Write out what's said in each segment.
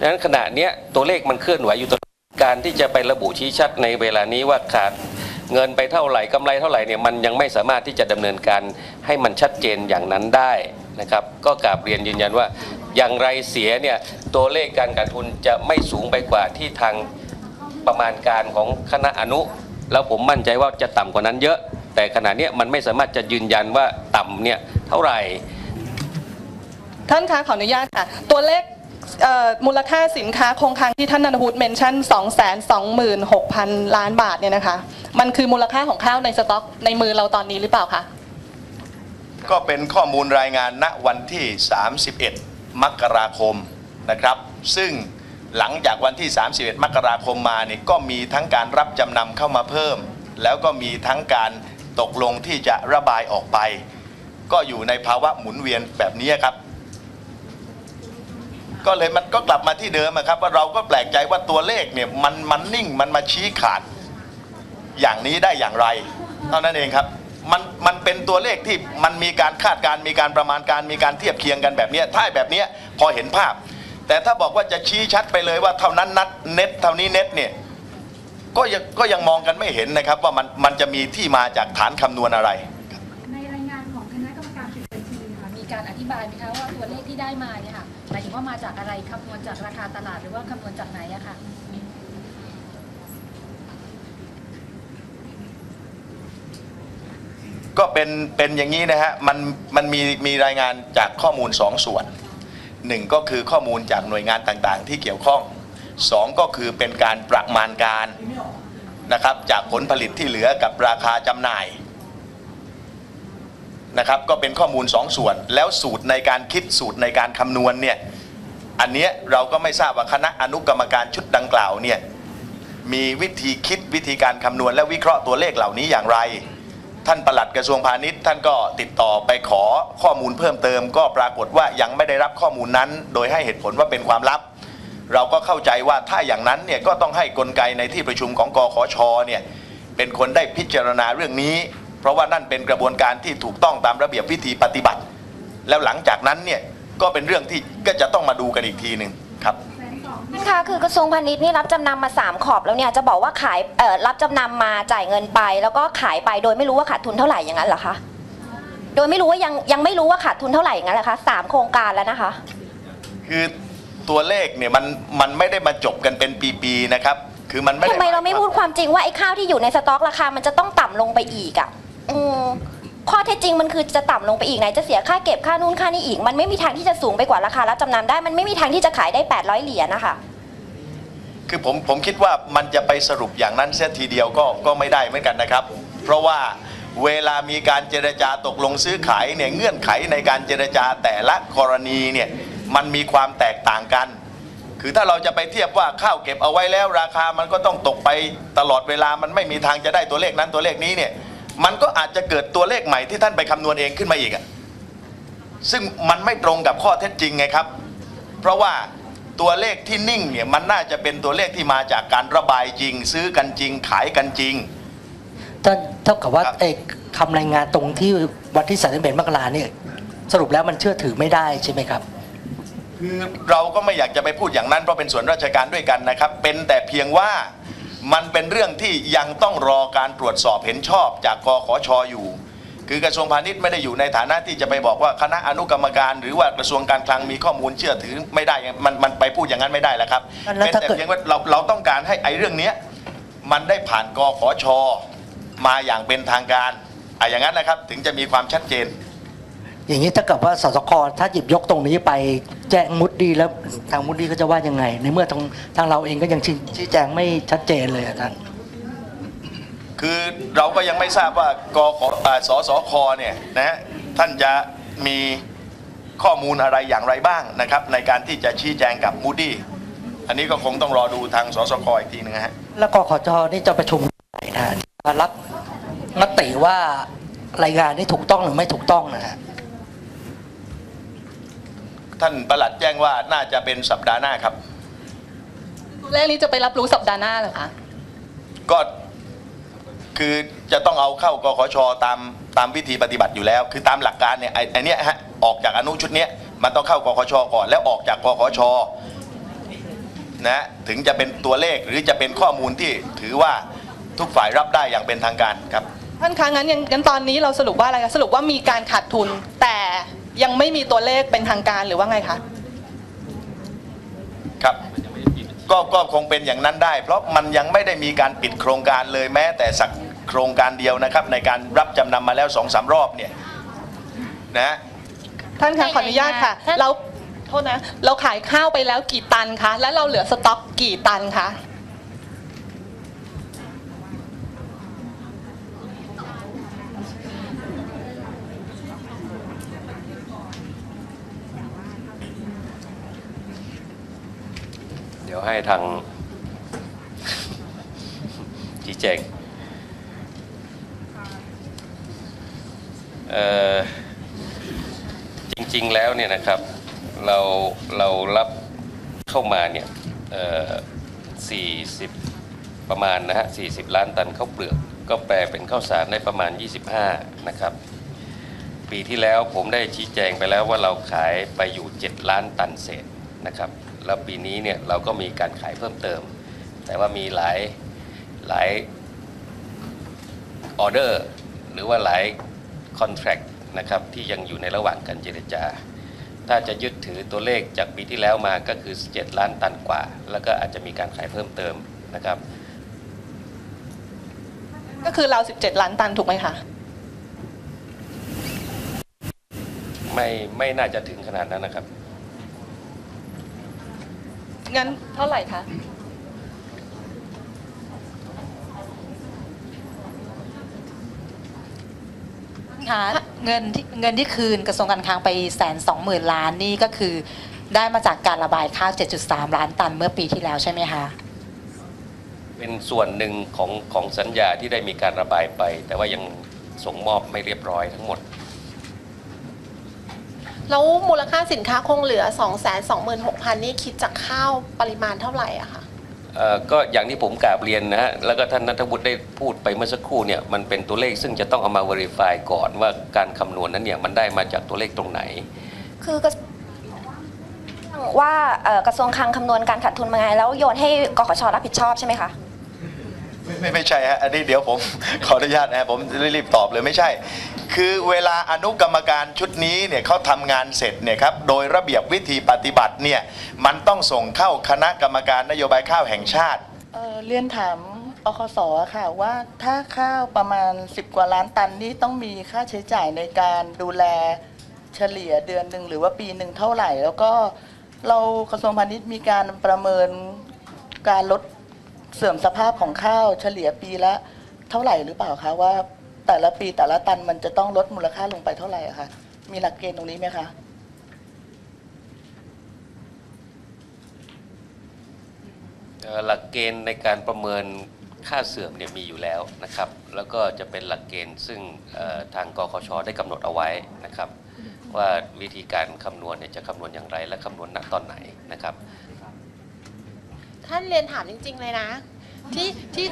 ดังนั้นขณะเนี้ยตัวเลขมันเคลื่อนไหวอยู่ตลอดการที่จะไประบุชี้ชัดในเวลานี้ว่าขาดเงินไปเท่าไหร่กำไรเท่าไหร่เนี่ยมันยังไม่สามารถที่จะดำเนินการให้มันชัดเจนอย่างนั้นได้นะครับ ก็กราบเรียนยืนยันว่า อย่างไรเสียเนี่ยตัวเลขการขาดทุนจะไม่สูงไปกว่าที่ทางประมาณการของคณะอนุ แล้วผมมั่นใจว่าจะต่ำกว่านั้นเยอะ แต่ขณะนี้มันไม่สามารถจะยืนยันว่าต่ำเนี่ยเท่าไหร่ ท่านคะขออนุญาตค่ะตัวเลข มูลค่าสินค้าคงคลังที่ท่านนันทวุฒิเมนชั่น 226,000 ล้านบาทเนี่ยนะคะ มันคือมูลค่าของข้าวในสต็อกในมือเราตอนนี้หรือเปล่าคะ ก็เป็นข้อมูลรายงานณวันที่ 31 มกราคมนะครับ ซึ่งหลังจากวันที่ 31 มกราคมมาเนี่ยก็มีทั้งการรับจำนำเข้ามาเพิ่ม แล้วก็มีทั้งการตกลงที่จะระบายออกไป ก็อยู่ในภาวะหมุนเวียนแบบนี้ครับ ก็เลยมันก็กลับมาที่เดิมครับว่าเราก็แปลกใจว่าตัวเลขเนี่ยมันมันนิ่งมันมาชี้ขาดอย่างนี้ได้อย่างไร เท่านั้นเองครับมันมันเป็นตัวเลขที่มันมีการคาดการมีการประมาณการมีการเทียบเคียงกันแบบนี้ถ้าแบบนี้พอเห็นภาพ แต่ถ้าบอกว่าจะชี้ชัดไปเลยว่าเท่านั้นนัดเน็ตเท่านี้เน็ตเนี่ยก็ยังก็ยังมองกันไม่เห็นนะครับว่ามันมันจะมีที่มาจากฐานคำนวณอะไรำจากราคาตลาดหรือว่าคำนวณจากไหนอะค่ะ ก็เป็นเป็นอย่างนี้นะฮะมันมันมีมีรายงานจากข้อมูลสองส่วนหนึ่งก็คือข้อมูลจากหน่วยงานต่างๆ ที่เกี่ยวข้องสองก็คือเป็นการประมาณการนะครับจากผลผลิตที่เหลือกับราคาจำหน่ายนะครับก็เป็นข้อมูลสองส่วน แล้วสูตรในการคิดสูตรในการคำนวณเนี่ย อันเนี้ยเราก็ไม่ทราบว่าคณะอนุกรรมการชุดดังกล่าวเนี่ยมีวิธีคิดวิธีการคำนวณและวิเคราะห์ตัวเลขเหล่านี้อย่างไร ท่านปลัดกระทรวงพาณิชย์ท่านก็ติดต่อไปขอข้อมูลเพิ่มเติม ก็ปรากฏว่ายังไม่ได้รับข้อมูลนั้น โดยให้เหตุผลว่าเป็นความลับ เราก็เข้าใจว่าถ้าอย่างนั้นเนี่ยก็ต้องให้กลไกในที่ประชุมของกขชเนี่ยเป็นคนได้พิจารณาเรื่องนี้ เพราะว่านั่นเป็นกระบวนการที่ถูกต้องตามระเบียบวิธีปฏิบัติ แล้วหลังจากนั้นเนี่ย ก็เป็นเรื่องที่ก็จะต้องมาดูกันอีกทีหนึ่งครับท่านคะคือกระทรวงพาณิชย์นี่รับจำนำมา 3 ขอบแล้วเนี่ยจะบอกว่าขายเอ่อรับจำนำมาจ่ายเงินไป แล้วก็ขายไปโดยไม่รู้ว่าขาดทุนเท่าไหร่อย่างนั้นเหรอคะโดยไม่รู้ว่ายังยังไม่รู้ว่าขาดทุนเท่าไหร่อย่างนั้นเหรอคะสามโครงการแล้วนะคะ คือตัวเลขเนี่ยมันมันไม่ได้มาจบกันเป็นปีๆนะครับ คือมันไม่ได้ทำไมเราไม่พูดความจริงว่าไอ้ข้าวที่อยู่ในสต็อกราคา มันจะต้องต่ำลงไปอีกอะอืม ข้อเท็จจริงมันคือจะต่ำลงไปอีกไหนจะเสียค่าเก็บค่านู่นค่านี่อีก มันไม่มีทางที่จะสูงไปกว่าราคารับจำนำได้ มันไม่มีทางที่จะขายได้ 800 เหรียญนะคะ คือผมผมคิดว่ามันจะไปสรุปอย่างนั้นเสียทีเดียวก็ก็ไม่ได้เหมือนกันนะครับ เพราะว่าเวลามีการเจรจาตกลงซื้อขายเนี่ยเงื่อนไขในการเจรจาแต่ละกรณีเนี่ยมันมีความแตกต่างกัน คือถ้าเราจะไปเทียบว่าข้าวเก็บเอาไว้แล้วราคามันก็ต้องตกไปตลอดเวลามันไม่มีทางจะได้ตัวเลขนั้นตัวเลขนี้เนี่ย มันก็อาจจะเกิดตัวเลขใหม่ที่ท่านไปคำนวณเองขึ้นมาอีกอะซึ่งมันไม่ตรงกับข้อเท็จจริงไงครับ เพราะว่าตัวเลขที่นิ่งเนี่ยมันน่าจะเป็นตัวเลขที่มาจากการระบายจริง ซื้อกันจริง ขายกันจริง ท่านเท่ากับว่าครับเอกคำรายงานตรงที่วันที่31มกราเนี่ยสรุปแล้วมันเชื่อถือไม่ได้ใช่ไหมครับคือเราก็ไม่อยากจะไปพูดอย่างนั้นเพราะเป็นส่วนราชการด้วยกันนะครับ เป็นแต่เพียงว่า มันเป็นเรื่องที่ยังต้องรอการตรวจสอบเห็นชอบจากกขชอยู่ คือกระทรวงพาณิชย์ไม่ได้อยู่ในฐานะที่จะไปบอกว่าคณะอนุกรรมการ หรือว่ากระทรวงการคลังมีข้อมูลเชื่อถือไม่ได้มันมันไปพูดอย่างนั้นไม่ได้แล้วครับแล้วเป็นถ้าแต่เกิด เพียงว่าเราเราต้องการให้ไอ้เรื่องเนี้ยมันได้ผ่านกขชมาอย่างเป็นทางการอะอย่างนั้นนะครับถึงจะมีความชัดเจน อย่างนี้ถ้ากับว่าสสคถ้าหยิบยกตรงนี้ไปแจ้งมุดดีแล้วทางมุดดีก็จะว่ายังไง ในเมื่อทางทางเราเองก็ยังชี้ชแจงไม่ชัดเจนเลยอะท่านคือเราก็ยังไม่ทราบว่ากขอสสคเนี่ยนะท่านจะมีข้อมูลอะไรอย่างไรบ้างนะครับ ในการที่จะชี้แจงกับมูดี้อันนี้ก็คงต้องรอดูทางสสคอีกทีหนึงฮะแล้วกขจนี่จะประชุมไหนนะรับมติว่ารายงานนี้ถูกต้องหรือไม่ถูกต้องนะฮะ ท่านประหลัดแจ้งว่าน่าจะเป็นสัปดาห์หน้าครับ ตัวเลขนี้จะไปรับรู้สัปดาห์หน้าเหรอคะ ก็คือจะต้องเอาเข้ากขชตามตามวิธีปฏิบัติอยู่แล้ว คือตามหลักการเนี่ยไอ้ไอ้เนี้ยฮะออกจากอนุชุดเนี้ยมันต้องเข้ากขชก่อน แล้วออกจากกขชนะถึงจะเป็นตัวเลขหรือจะเป็นข้อมูลที่ถือว่าทุกฝ่ายรับได้อย่างเป็นทางการครับ ท่านคะงั้นยังงั้นตอนนี้เราสรุปว่าอะไรคะสรุปว่ามีการขาดทุนแต่ ยังไม่มีตัวเลขเป็นทางการหรือว่าไงคะ ครับ ก็ก็คงเป็นอย่างนั้นได้ เพราะมันยังไม่ได้มีการปิดโครงการเลยแม้ แต่สักโครงการเดียวนะครับ ในการรับจำนำมาแล้วสองสามรอบเนี่ยนะท่านคะขออนุญาตค่ะ เราโทษนะ เราขายข้าวไปแล้วกี่ตันคะ แล้วเราเหลือสต็อกกี่ตันคะ ยวให้ทางชี้แจงจริงๆแล้วเนี่ยนะครับเราเรารับเข้ามาเนี่ยเอ่อ40 ประมาณนะฮะ 40 ล้านตันข้าวเปลือก ก็แปลเป็นข้าวสารได้ประมาณ 25 นะครับ ปีที่แล้วผมได้ชี้แจงไปแล้วว่าเราขายไปอยู่ 7 ล้านตันเศษ นะครับแล้วปีนี้เนี่ยเราก็มีการขายเพิ่มเติม แต่ว่ามีหลายหลายออเดอร์หรือว่าหลายคอนแท c t นะครับที่ยังอยู่ในระหว่างการเจรจา ถ้าจะยึดถือตัวเลขจากปีที่แล้วมาก็คือ 7 ล้านตันกว่า แล้วก็อาจจะมีการขายเพิ่มเติมนะครับ ก็คือเรา 17 ล้านตันถูกไหมคะไม่ไม่น่าจะถึงขนาดนั้นนะครับ งั้นเท่าไหร่คะคะเงินที่เงินที่คืนกระทรวงการคลังไปแสนสองหมื่นล้านนี่ก็คือได้มาจากการระบายข้าว 7.3 ล้านตันเมื่อปีที่แล้วใช่ไหมคะ เป็นส่วนหนึ่งของของสัญญาที่ได้มีการระบายไป แต่ว่ายังส่งมอบไม่เรียบร้อยทั้งหมด แล้วมูลค่าสินค้าคงเหลือ 2 2 6 0 0 0 นี่คิดจากข้าวปริมาณเท่าไหร่อะคะเอ่อก็อย่างที่ผมกราบเรียนนะฮะ แล้วก็ท่านนัทวุฒิได้พูดไปเมื่อสักครู่เนี่ย มันเป็นตัวเลขซึ่งจะต้องเอามา verify ก่อนว่าการคำนวณนั้นเนี่ยมันได้มาจากตัวเลขตรงไหน คือกระว่าเอ่อกระทรวงคลังคำนวณการขาดทุนมาไง แล้วโยนให้กขชรับผิดชอบใช่ไหมคะ ไม่ไม่ใช่ฮะอันนี้เดี๋ยวผม ขออนุญาตนะฮะผมรีบตอบเลยไม่ใช่ คือเวลาอนุกรรมการชุดนี้เนี่ยเขาทำงานเสร็จเนี่ยครับโดยระเบียบวิธีปฏิบัติเนี่ยมันต้องส่งเข้าคณะกรรมการนโยบายข้าวแห่งชาติ เอ่อเรียนถามอคสค่ะว่าถ้าข้าวประมาณ 10 กว่าล้านตันนี่ต้องมีค่าใช้จ่ายในการดูแลเฉลี่ยเดือนหนึ่งหรือว่าปีหนึ่งเท่าไหร่ แล้วก็เรากระทรวงพาณิชย์มีการประเมินการลด เสื่อมสภาพของข้าวเฉลี่ยปีละเท่าไหร่หรือเปล่าคะว่า แต่ละปีแต่ละตันมันจะต้องลดมูลค่าลงไปเท่าไหร่อะคะมีหลักเกณฑ์ตรงนี้ไหมคะหลักเกณฑ์ในการประเมินค่าเสื่อมเนี่ยมีอยู่แล้วนะครับ แล้วก็จะเป็นหลักเกณฑ์ซึ่งทางกคชได้กำหนดเอาไว้นะครับ ว่าวิธีการคำนวณเนี่ยจะคำนวณอย่างไรและคำนวณณตอนไหนนะครับ ท่านเรียนถามจริง ๆ เลยนะ ที่ที่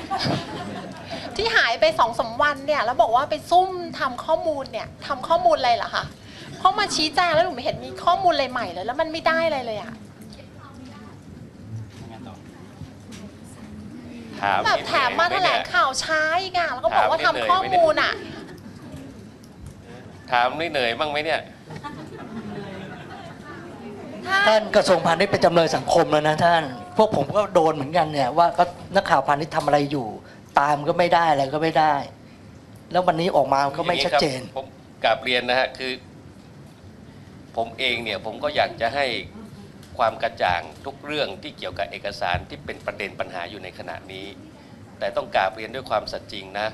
ที่หายไปสองสามวันเนี่ย แล้วบอกว่าไปซุ่มทำข้อมูลเนี่ยทำข้อมูลอะไรเหรอคะเพราะมาชี้แจงแล้วหนูไม่เห็นมีข้อมูลอะไรใหม่เลยแล้วมันไม่ได้อะไรเลยอะถามแบบนิดแถมมาเหแถนื่อยลไหงข่าวช้าอีกอะแล้วก็บอกว่าถามทำนิดข้อเหนื่อยไหมมูลอะถามนี่เหนื่อยบ้างไหมเนี่ยท่านกระทรวงพาณิชย์เป็นจำเลยสังคมแล้วนะท่าน พวกผมก็โดนเหมือนกันเนี่ยว่าก็นักข่าวพาณิชย์ทำอะไรอยู่ ตามก็ไม่ได้อะไรก็ไม่ได้ แล้ววันนี้ออกมาก็ไม่ชัดเจน ผมกราบเรียนนะฮะคือ ผมเองเนี่ยผมก็อยากจะให้ความกระจ่างทุกเรื่องที่เกี่ยวกับเอกสารที่เป็นประเด็นปัญหาอยู่ในขณะนี้ แต่ต้องกราบเรียนด้วยความสัตย์จริงนะ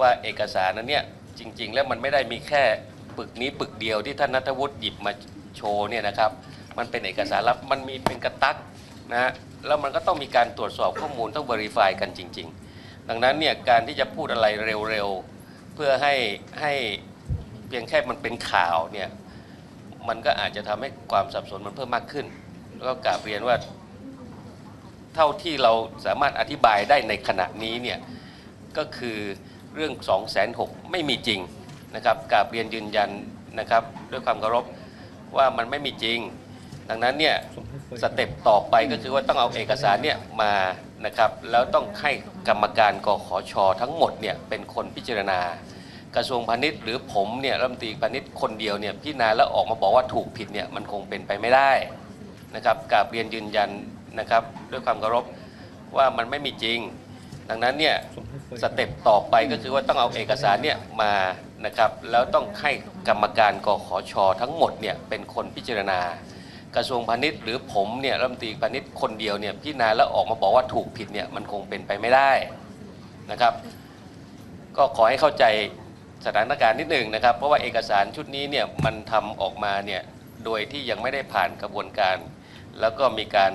ว่าเอกสารนั้นเนี่ยจริง ๆ แล้วมันไม่ได้มีแค่ปึกนี้ปึกเดียวที่ท่านนัทวุฒิหยิบมาโชว์เนี่ยนะครับ มันเป็นเอกสารลับมันมีเป็นกระตักนะฮะ แล้วมันก็ต้องมีการตรวจสอบข้อมูลต้อง verify กันจริง ๆ ดังนั้นเนี่ยการที่จะพูดอะไรเร็วๆ เพื่อให้ให้เพียงแค่มันเป็นข่าวเนี่ยมันก็อาจจะทำให้ความสับสนมันเพิ่มมากขึ้น แล้วก็กราบเรียนว่าเท่าที่เราสามารถอธิบายได้ในขณะนี้เนี่ยก็คือเรื่อง 2 6 0 0 0ไม่มีจริงนะครับกราบเรียนยืนยันนะครับ ด้วยความเคารพว่ามันไม่มีจริง ดังนั้นเนี่ยสเต็ปต่อไปก็คือว่าต้องเอาเอกสารเนี่ยมานะครับแล้วต้องให้กรรมการกขชทั้งหมดเนี่ยเป็นคนพิจารณา กระทรวงพาณิชย์หรือผมเนี่ยรัฐมนตรีพาณิชย์คนเดียวเนี่ยพิจารณาแล้วออกมาบอกว่าถูกผิดเนี่ยมันคงเป็นไปไม่ได้นะครับกราบเรียนยืนยันนะครับด้วยความเคารพว่ามันไม่มีจริง ดังนั้นเนี่ยสเต็ปต่อไปก็คือว่าต้องเอาเอกสารเนี่ยมานะครับแล้วต้องให้กรรมการกขชทั้งหมดเนี่ยเป็นคนพิจารณา กระทรวงพาณิชย์หรือผมเนี่ยรัฐมนตรีพาณิชย์คนเดียวเนี่ยพิจารณาแล้วออกมาบอกว่าถูกผิดเนี่ยมันคงเป็นไปไม่ได้นะครับ ก็ขอให้เข้าใจสถานการณ์นิดหนึ่งนะครับ เพราะว่าเอกสารชุดนี้เนี่ยมันทำออกมาเนี่ยโดยที่ยังไม่ได้ผ่านกระบวนการ แล้วก็มีการ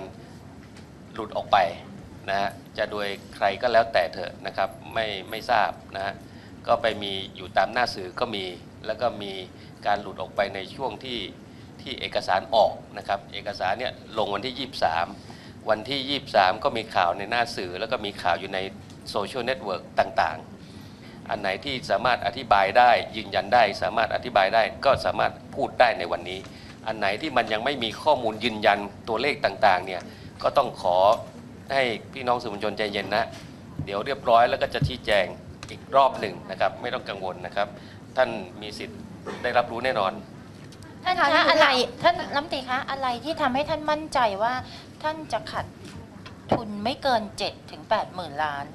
หลุดออกไปนะฮะจะโดยใครก็แล้วแต่เถอะนะครับไม่ไม่ทราบนะฮะก็ไปมีอยู่ตามหน้าสื่อก็มี แล้วก็มีการหลุดออกไปในช่วงที่ ที่เอกสารออกนะครับ เอกสารเนี่ยลงวันที่ 23 วันที่ 23 ก็มีข่าวในหน้าสื่อ แล้วก็มีข่าวอยู่ในโซเชียลเน็ตเวิร์กต่างๆ อันไหนที่สามารถอธิบายได้ยืนยันได้ สามารถอธิบายได้ก็สามารถพูดได้ในวันนี้ อันไหนที่มันยังไม่มีข้อมูลยืนยันตัวเลขต่างๆเนี่ยก็ต้องขอให้พี่น้องสื่อมวลชนใจเย็นนะ เดี๋ยวเรียบร้อยแล้วก็จะชี้แจงอีกรอบหนึ่งนะครับ ไม่ต้องกังวลนะครับ ท่านมีสิทธิ์ได้รับรู้แน่นอน ท่านคะอะไรท่านรัฐมนตรีคะอะไรที่ทำให้ท่านมั่นใจว่าท่านจะขัดทุนไม่เกิน7ถึง8หมื่นล้าน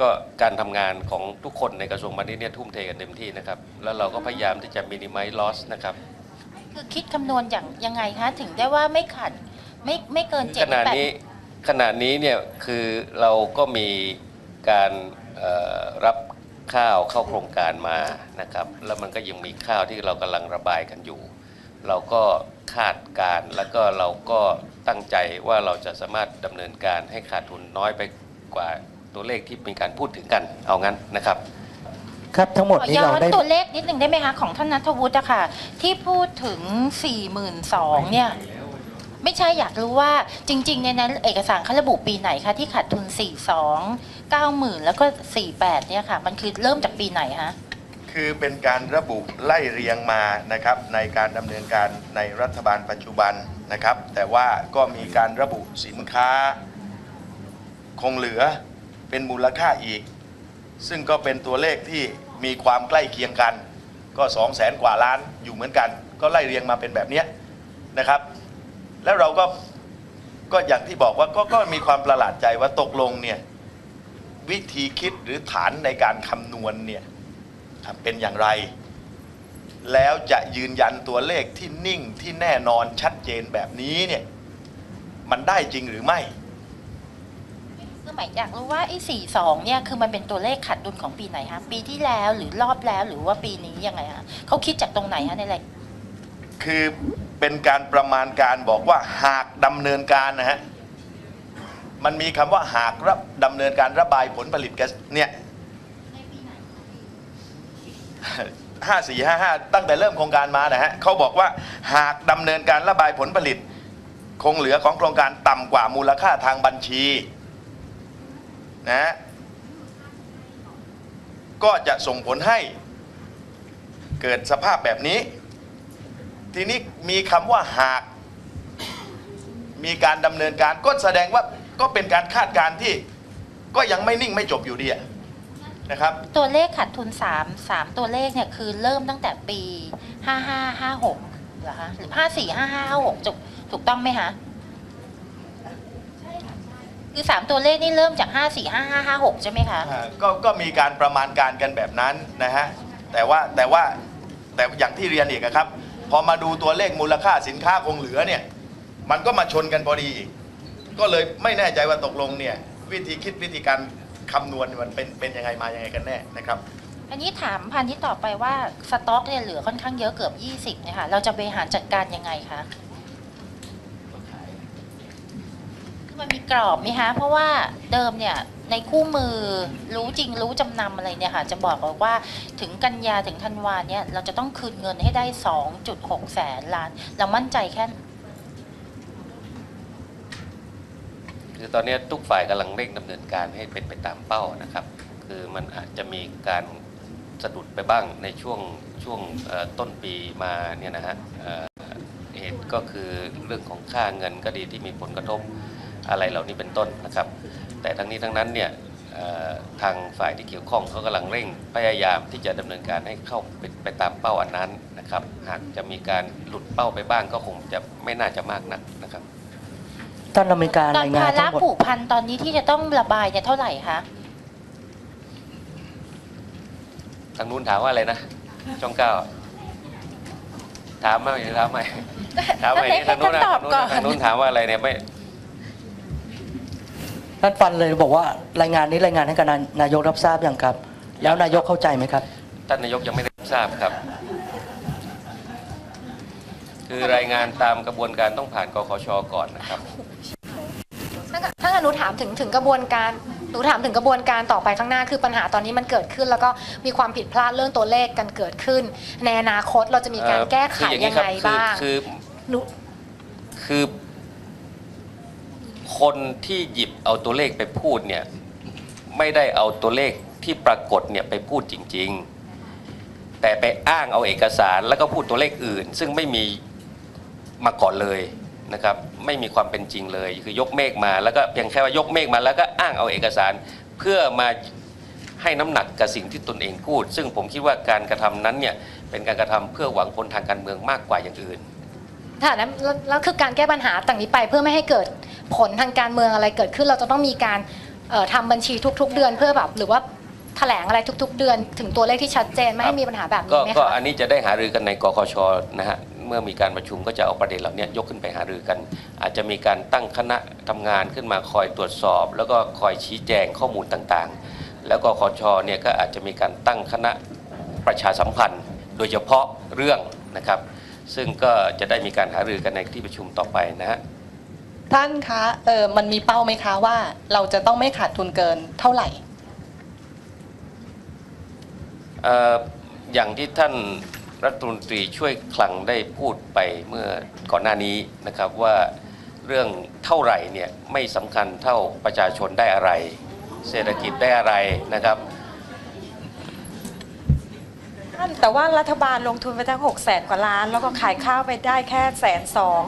ก็การทำงานของทุกคนในกระทรวงพาณิชย์เนี่ยทุ่มเทกันเต็มที่นะครับ แล้วเราก็พยายามที่จะ minimize loss นะครับ คือคิดคำนวณอย่างยังไงคะถึงได้ว่าไม่ขัดไม่ไม่เกิน7ขณะนี้ขณะนี้เนี่ยคือเราก็มีการเอ่อรับ ข้าวเข้าโครงการมานะครับ แล้วมันก็ยังมีข้าวที่เรากำลังระบายกันอยู่ เราก็คาดการณ์แล้วก็เราก็ตั้งใจว่าเราจะสามารถดำเนินการให้ขาดทุนน้อยไปกว่าตัวเลขที่มีการพูดถึงกันเอางั้นนะครับ ครับทั้งหมดขอนี้ย้อเรานได้ ตัวเลขนิดหนึ่งได้ไหมคะของท่านนัทวุฒิอะค่ะ ที่พูดถึง 4 2 0 0 0เนี่ย ไม่ใช่อยากรู้ว่าจริงๆในนั้นเอกสารเขาระบุปีไหนคะที่ขาดทุน 42 90,000แล้วก็48เนี่ยค่ะ มันคือเริ่มจากปีไหนคะคือเป็นการระบุไล่เรียงมานะครับในการดำเนินการในรัฐบาลปัจจุบันนะครับ แต่ว่าก็มีการระบุสินค้า คงเหลือเป็นมูลค่าอีก ซึ่งก็เป็นตัวเลขที่มีความใกล้เคียงกัน ก็2 0 0แสนกว่าล้านอยู่เหมือนกัน ก็ไล่เรียงมาเป็นแบบเนี้ยนะครับ แล้วเราก็ก็อย่างที่บอกว่าก็ก็มีความประหลาดใจว่าตกลงเนี่ย วิธีคิดหรือฐานในการคำนวณเนี่ยครับเป็นอย่างไร แล้วจะยืนยันตัวเลขที่นิ่งที่แน่นอนชัดเจนแบบนี้เนี่ยมันได้จริงหรือไม่คือหมายอยากรู้ว่าไอ้42เนี่ยคือมันเป็นตัวเลขขาดดุลของปีไหนคะปีที่แล้วหรือรอบแล้วหรือว่าปีนี้ยังไงคะเขาคิดจากตรงไหนคะในรายคือเป็นการประมาณการบอกว่าหากดำเนินการนะฮะ มันมีคำว่าหากรับดำเนินการระบายผลผลิตแก๊สเนี่ยห้าสี่ห้าห้าตั้งแต่เริ่มโครงการมานะฮะเขาบอกว่าหากดำเนินการระบายผลผลิต คงเหลือของโครงการต่ำกว่ามูลค่าทางบัญชีนะฮะก็จะส่งผลให้เกิดสภาพแบบนี้ ทีนี้มีคำว่าหากมีการดำเนินการก็แสดงว่า ก็เป็นการคาดการณ์ที่ก็ยังไม่นิ่งไม่จบอยู่ดีอะนะครับ ตัวเลขขาดทุน3 3ตัวเลขเนี่ยคือเริ่มตั้งแต่ปี 5556เหรอคะหรือ 545556ถูกถูกต้องไหมคะคือ3ตัวเลขนี่เริ่มจาก 545556 ใช่ไหมคะ อ่าก็ก็มีการประมาณการกันแบบนั้นนะฮะแต่ว่าแต่ว่าแต่อย่างที่เรียนอีกอะครับ พอมาดูตัวเลขมูลค่าสินค้าคงเหลือเนี่ย มันก็มาชนกันพอดีอีก ก็เลยไม่แน่ใจว่าตกลงเนี่ยวิธีคิดวิธีการคำนวณมันเป็นเป็นยังไงมายังไงกันแน่นะครับ อันนี้ถามพันที่ต่อไปว่าสต็อกเนี่ยเหลือค่อนข้างเยอะเกือบ 20เนี่ยค่ะเราจะบริหารจัดการยังไงคะมันมีกรอบไหมคะเพราะว่าเดิมเนี่ยในคู่มือรู้จริงรู้จำนำอะไรเนี่ยค่ะจะบอกบอกว่าถึงกันยาถึงธันวาเนี่ยเราจะต้องคืนเงินให้ได้ 2.6 แสนล้าน เรามั่นใจแค่ คือตอนนี้ทุกฝ่ายกำลังเร่งดำเนินการให้เป็นไปตามเป้านะครับ คือมันอาจจะมีการสะดุดไปบ้างในช่วงช่วงต้นปีมาเนี่ยนะฮะเหตุก็คือเรื่องของค่าเงินก็ดีที่มีผลกระทบอะไรเหล่านี้เป็นต้นนะครับ แต่ทั้งนี้ทั้งนั้นเนี่ยทางฝ่ายที่เกี่ยวข้องเขากำลังเร่งพยายามที่จะดำเนินการให้เข้าไปไปตามเป้าอันนั้นนะครับ หากจะมีการหลุดเป้าไปบ้างก็คงจะไม่น่าจะมากนักนะครับ ท่านดำเนินการตอนรายงาภานระทั้งหมดผูกพันตอนนี้ที่จะต้องระบายเนี่ยเท่าไหร่คะ ทางนู้นถามว่าอะไรนะ ช่องเก้าถามมาถามใหม่ถามใหม่นี่ทางนู้นนะให้ท่านตอบก่อนทางนู้นถามว่าอะไรเนี่ยไม่ท่านฟันเลยบอกว่ารายงานนี้รายงานให้กับนายนายกรับทราบยังครับ แล้วนายกเข้าใจไหมครับ ท่านนายกยังไม่ได้ทราบครับ คือรายงานตามกระบวนการต้องผ่านกคชก่อนนะครับ ถ้างั้นถ้างั้นหนูถามถึงถึงกระบวนการหนูถามถึงกระบวนการต่อไปข้างหน้าคือปัญหาตอนนี้มันเกิดขึ้น แล้วก็มีความผิดพลาดเรื่องตัวเลขกันเกิดขึ้น ในอนาคตเราจะมีการเอ่อแก้ไขคืออยังนี้คไงรับบ้างคือหนูคือ คนที่หยิบเอาตัวเลขไปพูดเนี่ยไม่ได้เอาตัวเลขที่ปรากฏเนี่ยไปพูดจริง ๆ แต่ไปอ้างเอาเอกสารแล้วก็พูดตัวเลขอื่น ซึ่งไม่มี มาก่อนเลยนะครับไม่มีความเป็นจริงเลย คือยกเมฆมาแล้วก็เพียงแค่ว่ายกเมฆมาแล้วก็อ้างเอาเอกสาร เพื่อมาให้น้ำหนักกับสิ่งที่ตนเองพูด ซึ่งผมคิดว่าการกระทำนั้นเนี่ยเป็นการกระทำเพื่อหวังผลทางการเมืองมากกว่าอย่างอื่นค่ะแล้วแล้วแล้วคือการแก้ปัญหาต่างนี้ไปเพื่อไม่ให้เกิดผลทางการเมืองอะไรเกิดขึ้นเราจะต้องมีการเอ่อทำบัญชีทุก ๆ เดือนเพื่อแบบหรือว่าแถลงอะไรทุก ๆ เดือน ถึงตัวเลขที่ชัดเจนไม่ให้มีปัญหาแบบก็นี้ไหมก็คะอันนี้จะได้หารือกันในกคชนะฮะ เมื่อมีการประชุมก็จะเอาประเด็นเหล่านี้ยกขึ้นไปหารือกัน อาจจะมีการตั้งคณะทำงานขึ้นมาคอยตรวจสอบ แล้วก็คอยชี้แจงข้อมูลต่างๆ แล้วก็คชเนี่ยก็อาจจะมีการตั้งคณะประชาสัมพันธ์ โดยเฉพาะเรื่องนะครับ ซึ่งก็จะได้มีการหารือกันในที่ประชุมต่อไปนะฮะท่านคะเออมันมีเป้าไหมคะว่าเราจะต้องไม่ขาดทุนเกินเท่าไหร่เอ่ออย่างที่ท่าน รัฐมนตรีช่วยคลังได้พูดไปเมื่อก่อนหน้านี้นะครับว่าเรื่องเท่าไหร่เนี่ยไม่สำคัญเท่าประชาชนได้อะไร เศรษฐกิจได้อะไรนะครับท่านแต่ว่ารัฐบาลลงทุนไปตั้ง6แสนกว่าล้าน แล้วก็ขายข้าวไปได้แค่แสนสอง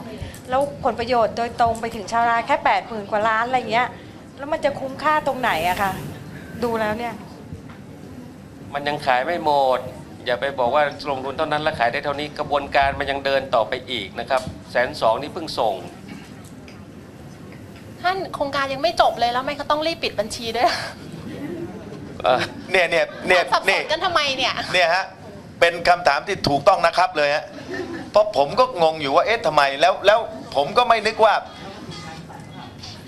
แล้วผลประโยชน์โดยตรงไปถึงชาวนาแค่8ปดหมื่นกว่าล้านอะไรเงี้ยแล้วมันจะคุ้มค่าตรงไหนอะคะดูแล้วเนี่ย มันยังขายไม่หมด อย่าไปบอกว่าลงทุนเท่านั้นแล้วขายได้เท่านี้กระบวนการมันยังเดินต่อไปอีกนะครับแสนสองนี่เพิ่งส่ง ท่านโครงการยังไม่จบเลยแล้วทำไม่เขาต้องรีบปิดบัญชีด้วยเอ่อเนี่ยเนี่ยเนี่ยสับสนี่ นกันทำไมเนี่ย เนี่ยฮะ เป็นคำถามที่ถูกต้องนะครับเลยฮะ เพราะผมก็งงอยู่ว่าเอ๊ะทำไมแล้วแล้วผมก็ไม่นึกว่า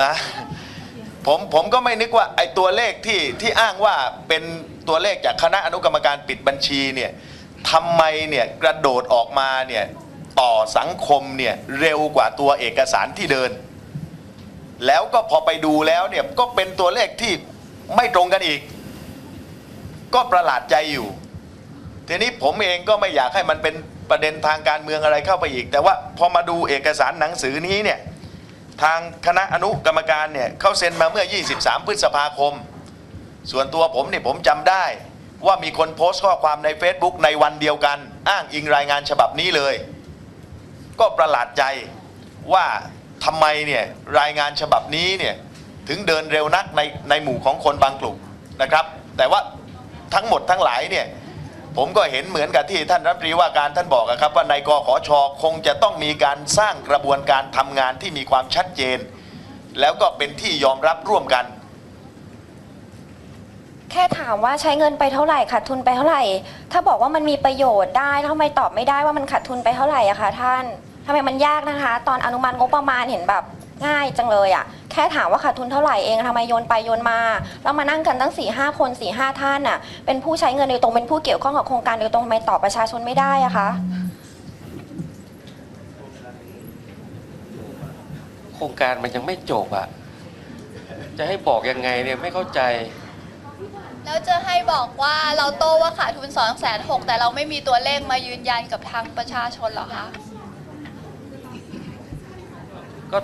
นะผมผมก็ไม่นึกว่าไอ้ตัวเลขที่ที่อ้างว่าเป็น ตัวเลขจากคณะอนุกรรมการปิดบัญชีเนี่ยทำไมเนี่ยกระโดดออกมาเนี่ยต่อสังคมเนี่ยเร็วกว่าตัวเอกสารที่เดิน แล้วก็พอไปดูแล้วเนี่ยก็เป็นตัวเลขที่ไม่ตรงกันอีก ก็ประหลาดใจอยู่ ทีนี้ผมเองก็ไม่อยากให้มันเป็นประเด็นทางการเมืองอะไรเข้าไปอีก แต่ว่าพอมาดูเอกสารหนังสือนี้เนี่ยทางคณะอนุกรรมการเนี่ยเขาเซ็นมาเมื่อ 23 พฤษภาคม ส่วนตัวผมเนี่ยผมจำได้ว่ามีคนโพสต์ข้อความใน Facebook ในวันเดียวกัน อ้างอิงรายงานฉบับนี้เลย ก็ประหลาดใจว่าทำไมเนี่ยรายงานฉบับนี้เนี่ยถึงเดินเร็วนักในในหมู่ของคนบางกลุ่มนะครับ แต่ว่าทั้งหมดทั้งหลายเนี่ยผมก็เห็นเหมือนกับที่ท่านรัฐมนตรีว่าการท่านบอกอะครับว่าในกขอชคงจะต้องมีการสร้างกระบวนการทำงานที่มีความชัดเจน แล้วก็เป็นที่ยอมรับร่วมกัน แค่ถามว่าใช้เงินไปเท่าไหร่ขาดทุนไปเท่าไหร่ ถ้าบอกว่ามันมีประโยชน์ได้แล้วทำไมตอบไม่ได้ว่ามันขาดทุนไปเท่าไหร่อะคะท่านทำไมมันยากนะคะ ตอนอนุมัติงบประมาณเห็นแบบง่ายจังเลยอะแค่ถามว่าขาดทุนเท่าไหร่เองทำไมโยนไปโยนมาแล้วมานั่งกันตั้ง4ี่ห้าคน4ี่ห้าท่านอะเป็นผู้ใช้เงินโดยตรงเป็นผู้เกี่ยวข้องกับโครงการโดยตรงทำไมตอบประชาชนไม่ได้อะคะโครงการมันยังไม่จบอะจะให้บอกยังไงเนี่ยไม่เข้าใจ แล้วจะให้บอกว่าเราโต้ว่าขาดทุน2องแสนหแต่เราไม่มีตัวเลขมายืนยันกับทางประชาชนเหรอคะ ก็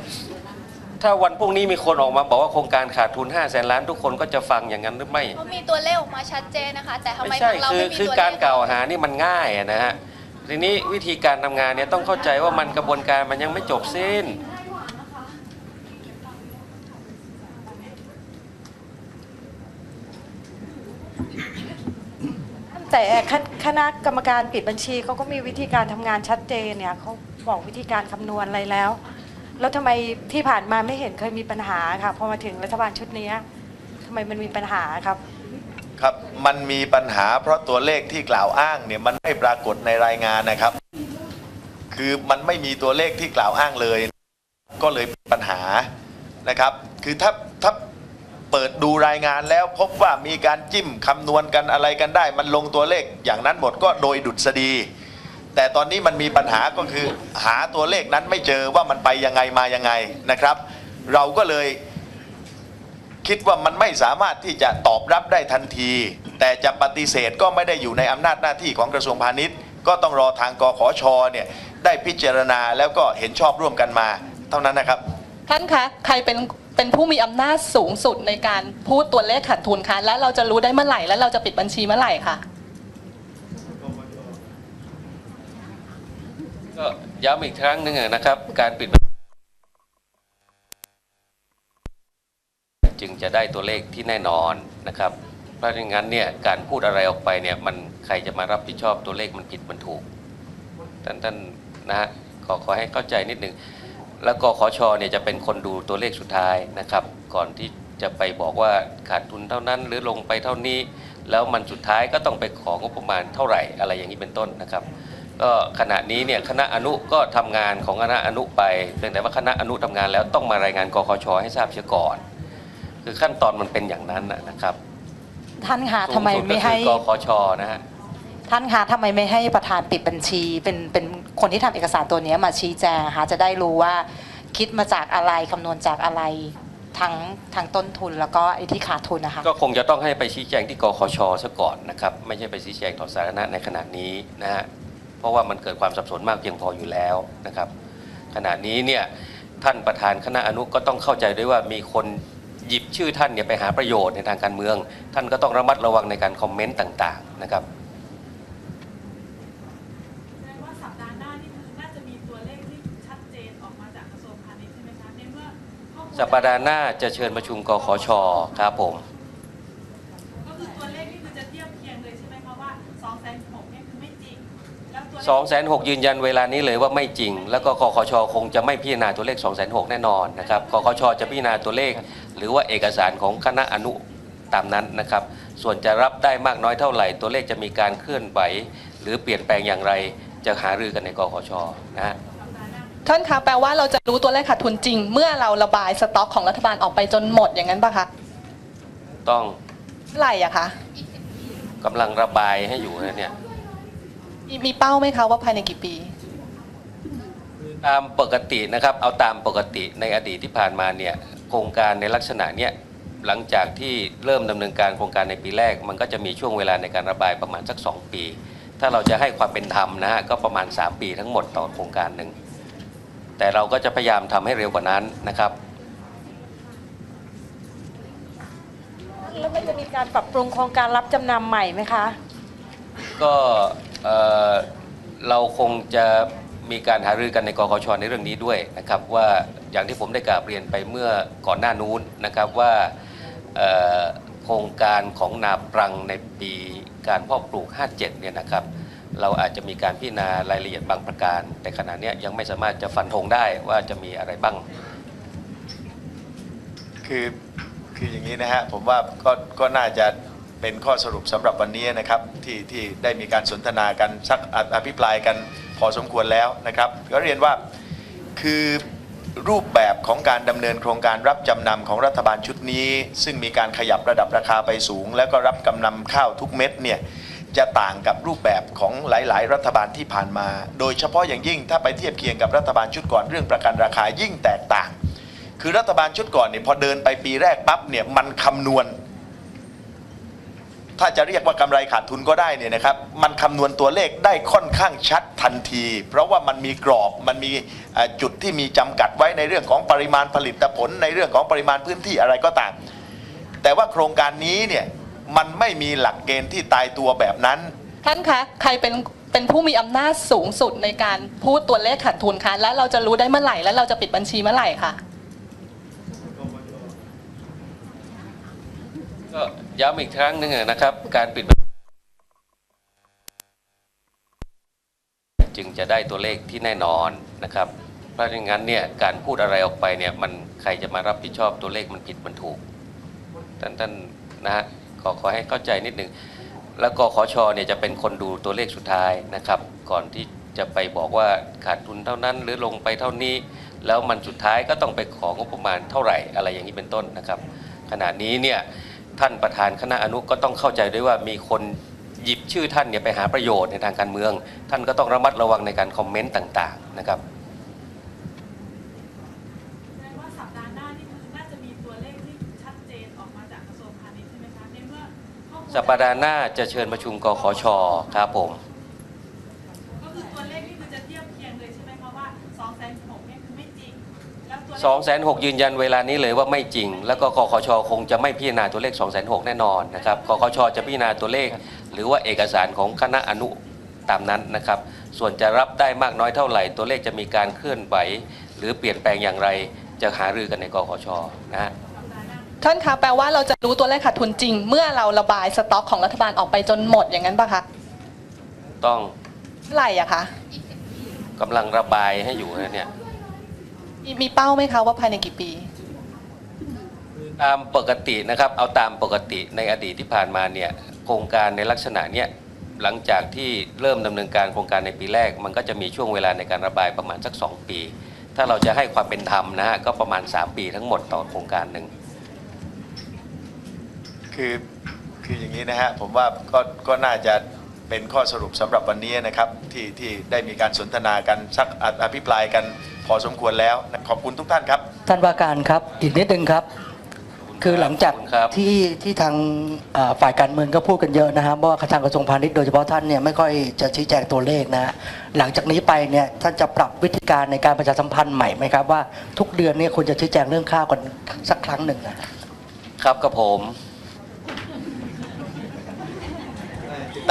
ถ้าวันพรุ่งนี้มีคนออกมาบอกว่าโครงการขาดทุน5แสนล้านทุกคนก็จะฟังอย่างนั้นหรือไม่ เขามีตัวเลขออกมาชัดเจนนะคะ แต่ทำไมไม่ใช่ทางเราคือไม่มีคือตัวการเลขกล่าวหานี่มันง่ายอะนะฮะทีนี้วิธีการทำงานเนี่ยต้องเข้าใจว่ามันกระบวนการมันยังไม่จบสิ้น แต่คณคณะกรรมการปิดบัญชีเขาก็มีวิธีการทำงานชัดเจนเนี่ยเขาบอกวิธีการคำนวณอะไรแล้ว แล้วทำไมที่ผ่านมาไม่เห็นเคยมีปัญหาค่ะพอมาถึงรัฐบาลชุดนี้ทำไมมันมีปัญหาครับ ครับมันมีปัญหาเพราะตัวเลขที่กล่าวอ้างเนี่ยมันไม่ปรากฏในรายงานนะครับ คือมันไม่มีตัวเลขที่กล่าวอ้างเลย ก็เลยเป็นปัญหานะครับ คือถ้า เปิดดูรายงานแล้วพบว่ามีการจิ้มคำนวณกันอะไรกันได้ มันลงตัวเลขอย่างนั้นหมดก็โดยดุษฎีแต่ตอนนี้มันมีปัญหาก็คือหาตัวเลขนั้นไม่เจอว่ามันไปยังไงมายังไงนะครับ เราก็เลยคิดว่ามันไม่สามารถที่จะตอบรับได้ทันที แต่จะปฏิเสธก็ไม่ได้อยู่ในอำนาจหน้าที่ของกระทรวงพาณิชย์ ก็ต้องรอทางกขชเนี่ยได้พิจารณาแล้วก็เห็นชอบร่วมกันมา เท่านั้นนะครับ ท่านคะใครเป็น เป็นผู้มีอำนาจสูงสุดในการพูดตัวเลขขาดทุนคะและเราจะรู้ได้เมื่อไหร่และเราจะปิดบัญชีเมื่อไหร่คะก็ย้ำอีกครั้งหนึ่งนะครับ การปิดจึงจะได้ตัวเลขที่แน่นอนนะครับ เพราะฉะนั้นเนี่ยการพูดอะไรออกไปเนี่ยมันใครจะมารับผิดชอบตัวเลขมันผิดมันถูกท่านท่านนะฮะขอขอให้เข้าใจนิดหนึ่ง แล้วก็ขอชเนี่ยจะเป็นคนดูตัวเลขสุดท้ายนะครับ ก่อนที่จะไปบอกว่าขาดทุนเท่านั้นหรือลงไปเท่านี้ แล้วมันสุดท้ายก็ต้องไปของงบประมาณเท่าไหร่อะไรอย่างนี้เป็นต้นนะครับก็ขณะนี้เนี่ยคณะอนุก็ทำงานของคณะอนุไปเพียงแต่ว่าคณะอนุทำงานแล้วต้องมารายงานกคชให้ทราบเสียก่อน คือขั้นตอนมันเป็นอย่างนั้นนะนะครับ ท่านคะสูทำงไมสุดก็ไม่คืให้อกคชนะฮะ ท่านคะทำไมไม่ให้ประธานปิดบัญชี เป็นเป็นคนที่ทำเอกสารตัวเนี้ยมาชี้แจงคะจะได้รู้ว่าคิดมาจากอะไรคำนวณจากอะไรทั้งทั้งต้นทุนแล้วก็ไอ้ที่ขาดทุนนะคะ ก็คงจะต้องให้ไปชี้แจงที่กคชซะก่อนนะครับ ไม่ใช่ไปชี้แจงต่อสาธารณะในขณะนี้นะฮะเพราะว่ามันเกิดความสับสนมากเพียงพออยู่แล้วนะครับ ขณะนี้เนี่ยท่านประธานคณะอนุก็ต้องเข้าใจด้วยว่ามีคนหยิบชื่อท่านเนี่ยไปหาประโยชน์ในทางการเมือง ท่านก็ต้องระมัดระวังในการคอมเมนต์ต่างๆนะครับ สัปดาห์หน้าจะเชิญประชุมกคชครับผม ก็คือตัวเลขนี่คือจะเทียบเคียงเลยใช่ไหมคะว่า2องแสนหกเนี่ยคือไม่จริง แล้วตัวเลข2องแสนหยืนยันเวลานี้เลยว่าไม่จริง แล้วก็กคชคงจะไม่พิจารณาตัวเลข2องแสนหแน่นอนนะครับกคชจะพิจารณาตัวเลข หรือว่าเอกสารของคณะอนุตามนั้นนะครับ ส่วนจะรับได้มากน้อยเท่าไหร่ ตัวเลขจะมีการเคลื่อนไหวหรือเปลี่ยนแปลงอย่างไร จะหารือกันในกคชนะฮะ ท่านคะแปลว่าเราจะรู้ตัวเลขขาดทุนจริง เมื่อเราระบายสต็อกของรัฐบาลออกไปจนหมดอย่างนั้นปะคะต้องเมื่อไหร่อะคะกำลังระบายให้อยู่นะเนี่ยมีมีเป้าไหมคะว่าภายในกี่ปี ตามปกตินะครับ เอาตามปกติในอดีตที่ผ่านมาเนี่ยโครงการในลักษณะเนี้ยหลังจากที่เริ่มดำเนินการโครงการในปีแรก มันก็จะมีช่วงเวลาในการระบายประมาณสัก 2 ปี ถ้าเราจะให้ความเป็นธรรมนะฮะก็ประมาณ 3 ปีทั้งหมดต่อโครงการหนึ่ง แต่เราก็จะพยายามทำให้เร็วกว่านั้นนะครับแล้วมันจะมีการปรับปรุงโครงการรับจำนำใหม่ไหมคะ ก็เอ่อเราคงจะมีการหารือกันในกคชในเรื่องนี้ด้วยนะครับ ว่าอย่างที่ผมได้กราบเรียนไปเมื่อก่อนหน้านู้นนะครับว่าเอ่อโครงการของนาปรังในปีการเพาะปลูก 57 เนี่ยนะครับ เราอาจจะมีการพิจารณารายละเอียดบางประการ แต่ขณะนี้ยังไม่สามารถจะฟันธงได้ว่าจะมีอะไรบ้าง คือคืออย่างนี้นะฮะผมว่าก็ก็น่าจะเป็นข้อสรุปสำหรับวันนี้นะครับที่ที่ได้มีการสนทนากันสักออภิปรายกันพอสมควรแล้วนะครับ ก็เรียนว่าคือรูปแบบของการดำเนินโครงการรับจำนำของรัฐบาลชุดนี้ ซึ่งมีการขยับระดับราคาไปสูง แล้วก็รับกำนำข้าวทุกเม็ดเนี่ย จะต่างกับรูปแบบของหลาย ๆ รัฐบาลที่ผ่านมา โดยเฉพาะอย่างยิ่งถ้าไปเทียบเคียงกับรัฐบาลชุดก่อนเรื่องประกันราคายิ่งแตกต่าง คือรัฐบาลชุดก่อนเนี่ยพอเดินไปปีแรกปั๊บเนี่ยมันคำนวณ ถ้าจะเรียกว่ากำไรขาดทุนก็ได้เนี่ยนะครับ มันคำนวณตัวเลขได้ค่อนข้างชัดทันที เพราะว่ามันมีกรอบมันมีจุดที่มีจำกัดไว้ในเรื่องของปริมาณผลิตผลในเรื่องของปริมาณพื้นที่อะไรก็ตาม แต่ว่าโครงการนี้เนี่ย มันไม่มีหลักเกณฑ์ที่ตายตัวแบบนั้น ท่านคะ ใครเป็นเป็นผู้มีอำนาจสูงสุดในการพูดตัวเลขขาดทุนคะ และเราจะรู้ได้เมื่อไหร่ และเราจะปิดบัญชีเมื่อไหร่คะ ก็ย้ำอีกครั้งหนึ่งนะครับ การปิดจึงจะได้ตัวเลขที่แน่นอนนะครับ เพราะฉะนั้นเนี่ยการพูดอะไรออกไปเนี่ยมันใครจะมารับผิดชอบตัวเลขมันผิดมันถูกท่านท่านนะฮะ ขอขอให้เข้าใจนิดหนึ่งแล้วก็ขอชอเนี่ยจะเป็นคนดูตัวเลขสุดท้ายนะครับ ก่อนที่จะไปบอกว่าขาดทุนเท่านั้น หรือลงไปเท่านี้ แล้วมันสุดท้ายก็ต้องไปของงบประมาณเท่าไหร่อะไรอย่างนี้เป็นต้นนะครับ ขณะนี้เนี่ยท่านประธานคณะอนุก็ต้องเข้าใจด้วยว่ามีคนหยิบชื่อท่านเนี่ยไปหาประโยชน์ในทางการเมือง ท่านก็ต้องระมัดระวังในการคอมเมนต์ต่างๆนะครับ สัปดาห์หน้าจะเชิญประชุมกขชครับผมก็คือตัวเลขนี่คือจะเทียบเคียงเลยใช่ไหมคะว่า2องแสนหกเนี่ยคือไม่จริง แล้วตัวเลข2 6 0 0 0ยืนยันเวลานี้เลยว่าไม่จริง แล้วก็กขชคงจะไม่พิจารณาตัวเลข2 6 0 0 0แน่นอนนะครับกขชจะพิจารณาตัวเลข หรือว่าเอกสารของคณะอนุตามนั้นนะครับ ส่วนจะรับได้มากน้อยเท่าไหร่ ตัวเลขจะมีการเคลื่อนไหวหรือเปลี่ยนแปลงอย่างไร จะหารือกันในกขชนะฮะ ท่านคะแปลว่าเราจะรู้ตัวเลขขาดทุนจริง เมื่อเราระบายสต็อกของรัฐบาลออกไปจนหมดอย่างนั้นปะคะต้องเมื่อไหร่อะคะกำลังระบายให้อยู่นะเนี่ยมีมีเป้าไหมคะว่าภายในกี่ปี ตามปกตินะครับ เอาตามปกติในอดีตที่ผ่านมาเนี่ยโครงการในลักษณะเนี้ยหลังจากที่เริ่มดำเนินการโครงการในปีแรก มันก็จะมีช่วงเวลาในการระบายประมาณสัก 2 ปี ถ้าเราจะให้ความเป็นธรรมนะฮะก็ประมาณ 3 ปีทั้งหมดต่อโครงการหนึ่ง คือคืออย่างนี้นะฮะผมว่าก็ก็น่าจะเป็นข้อสรุปสำหรับวันนี้นะครับที่ที่ได้มีการสนทนากันสักออภิปรายกันพอสมควรแล้วขอบคุณทุกท่านครับ ท่านว่าการครับอีกนิดนึงครับ คือหลังจากที่ที่ทางเอ่อฝ่ายการเมืองก็พูดกันเยอะนะครับว่าทางกระทรวงพาณิชย์โดยเฉพาะท่านเนี่ยไม่ค่อยจะชี้แจงตัวเลขนะฮะหลังจากนี้ไปเนี่ยท่านจะปรับวิธีการในการประชาสัมพันธ์ใหม่ไหมครับว่าทุกเดือนเนี่ยควรจะชี้แจงเรื่องข้าวกันสักครั้งหนึ่งนะครับกับผม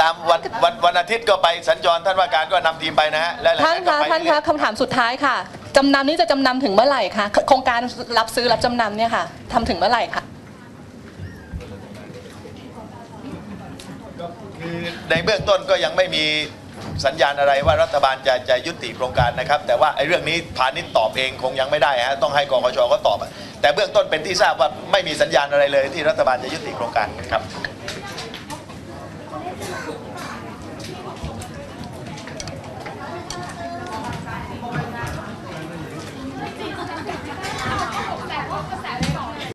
ตามวันวันวันอาทิตย์ก็ไปสัญจรท่านว่าการก็นำทีมไปนะฮะและหลังท่านนั้นก็คะไปท่านเรื่คะอยคำถามสุดท้ายค่ะจำนำนี่จะจำนำถึงเมื่อไหร่คะโครงการรับซื้อรับจำนำเนี่ยค่ะทำถึงเมื่อไหร่คะคือในเบื้องต้นก็ยังไม่มีสัญญาณอะไรว่ารัฐบาลจะจะยุติโครงการนะครับ แต่ว่าไอ้เรื่องนี้พาณิชย์ตอบเองคงยังไม่ได้ฮะต้องให้กกชก็ตอบอะแต่เบื้องต้นเป็นที่ทราบว่าไม่มีสัญญาณอะไรเลยที่รัฐบาลจะยุติโครงการครับ